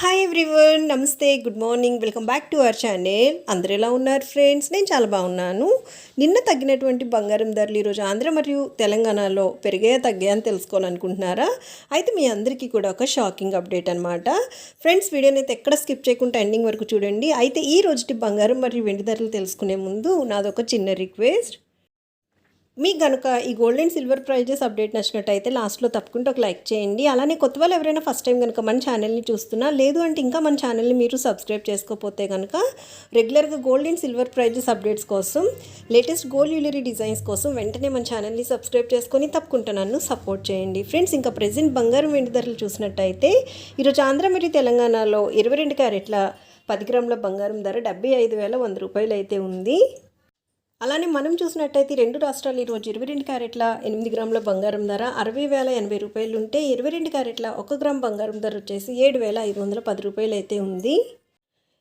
Hi everyone namaste good morning welcome back to our channel. అందరు ఎలా ఉన్నారు friends? నేను చాలా బాగున్నాను. నిన్న తగ్గినటువంటి బంగారం ధరలు ఈరోజు ఆంధ్ర మరియు తెలంగాణలో పెరిగాయా తగ్గాయా అని తెలుసుకోవాలనుకుంటున్నారా? అయితే మీ అందరికీ కూడా ఒక షాకింగ్ అప్డేట్ అనమాట ఫ్రెండ్స్ వీడియోని అయితే ఎక్కడ స్కిప్ చేయకుండా ఎండింగ్ వరకు చూడండి. అయితే ఈ రోజుటి బంగారం మరియు వెండి ధరలు తెలుసుకునే ముందు నాదొక చిన్న రిక్వెస్ట్. మీకు కనుక ఈ gold and silver prices update నచ్చినట్టయితే లాస్ట్లో తప్పకుండా ఒక లైక్ చేయండి. అలానే కొత్త వాళ్ళు ఎవరైనా ఫస్ట్ టైం కనుక మన ఛానల్ని చూస్తున్నా లేదు అంటే ఇంకా మన ఛానల్ని మీరు సబ్స్క్రైబ్ చేసుకోకపోతే కనుక రెగ్యులర్గా gold and silver prices updates కోసం లేటెస్ట్ గోల్డ్ జ్యువెలరీ డిజైన్స్ కోసం వెంటనే మన ఛానల్ని సబ్స్క్రైబ్ చేసుకొని తప్పకుండా నన్ను సపోర్ట్ చేయండి. ఫ్రెండ్స్ ఇంకా ప్రజెంట్ బంగారం వెండి ధరలు చూసినట్టయితే ఈరోజు ఆంధ్ర మరియు తెలంగాణలో ఇరవై రెండు క్యారెట్ల పది గ్రాముల బంగారం ధర డెబ్బై ఐదు వేల వంద రూపాయలు అయితే ఉంది. అలానే మనం చూసినట్టయితే రెండు రాష్ట్రాలు ఈరోజు ఇరవై రెండు క్యారెట్ల ఎనిమిది గ్రాముల బంగారం ధర అరవై వేల ఎనభై రూపాయలు ఉంటే ఇరవై రెండు క్యారెట్ల ఒక గ్రామ్ బంగారం ధర వచ్చేసి ఏడు వేల ఐదు వందల పది రూపాయలు అయితే ఉంది.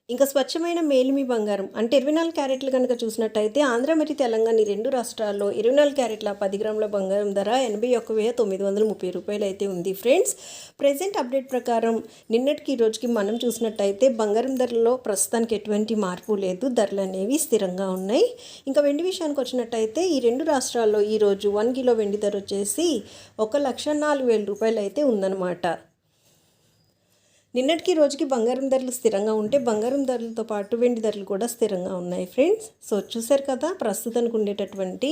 ఇంకా స్వచ్ఛమైన మేలిమి బంగారం. అంటే ఇరవై నాలుగు క్యారెట్లు కనుక చూసినట్టయితే ఆంధ్ర మరియు తెలంగాణ ఈ రెండు రాష్ట్రాల్లో ఇరవై నాలుగు క్యారెట్ల పది గ్రాముల బంగారం ధర ఎనభై ఒక్క వెయ్యి తొమ్మిది వందల ముప్పై రూపాయలు అయితే ఉంది. ఫ్రెండ్స్ ప్రజెంట్ అప్డేట్ ప్రకారం నిన్నటికి ఈ రోజుకి మనం చూసినట్టయితే బంగారం ధరలో ప్రస్తుతానికి ఎటువంటి మార్పు లేదు. ధరలు అనేవి స్థిరంగా ఉన్నాయి. ఇంకా వెండి విషయానికి వచ్చినట్టయితే ఈ రెండు రాష్ట్రాల్లో ఈరోజు వన్ కిలో వెండి ధర వచ్చేసి ఒక లక్ష నాలుగు వేల రూపాయలు అయితే ఉందన్నమాట. నిన్నటికి రోజుకి బంగారం ధరలు స్థిరంగా ఉంటే బంగారం ధరలతో పాటు వెండి ధరలు కూడా స్థిరంగా ఉన్నాయి ఫ్రెండ్స్. సో చూసారు కదా ప్రస్తుతానికి ఉండేటటువంటి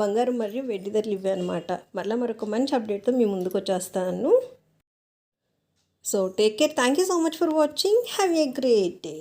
బంగారం మరియు వెండి ధరలు ఇవే అనమాట మళ్ళీ మరొక మంచి అప్డేట్తో మీ ముందుకు వచ్చేస్తాను. So take care thank you so much for watching have a great day